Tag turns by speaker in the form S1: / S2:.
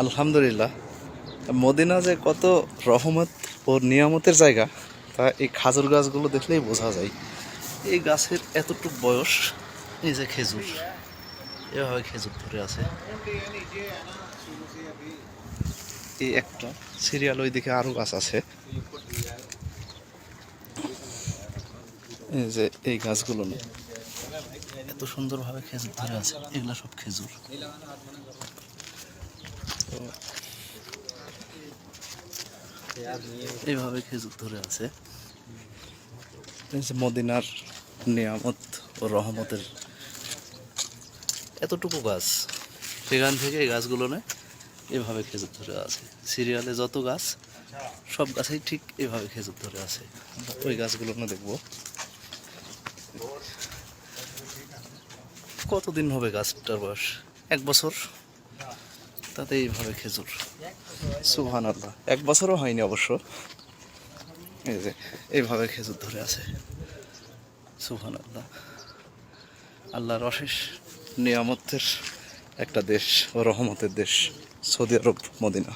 S1: আলহামদুলিল্লাহ। মদিনা যে কত রহমত ও নিয়ামতের জায়গা, তা এই খাজুর গাছগুলো দেখলেই বোঝা যায়। এই গাছের এতটুকু বয়স, এই যে খেজুর, এভাবে খেজুর ধরে আছে। এই একটা সিরিয়াল ওই দিকে আরও গাছ আছে। এই যে এই গাছগুলো এত সুন্দরভাবে খেজুর ধরে আছে, এগুলা সব খেজুর। তো এইভাবে খেজুর ধরে আছে। মদিনার নিয়ামত ও রহমতের এতটুকু গাছ সেখান থেকে এই গাছগুলো নেয় এভাবে খেজুর ধরে আছে। সিরিয়ালে যত গাছ সব গাছেই ঠিক এভাবে খেজুর ধরে আছে। ওই গাছগুলো না দেখব। কতদিন হবে গাছটার বয়স? এক বছর? তাতে এইভাবে খেজুর। সুহান আল্লাহ এক বছরও হয়নি অবশ্য। এই যে, এইভাবে খেজুর ধরে আছে। সুহান আল্লাহ আল্লাহর অশেষ নিয়ামতের একটা দেশ ও রহমতের দেশ সৌদি আরব, মদিনা।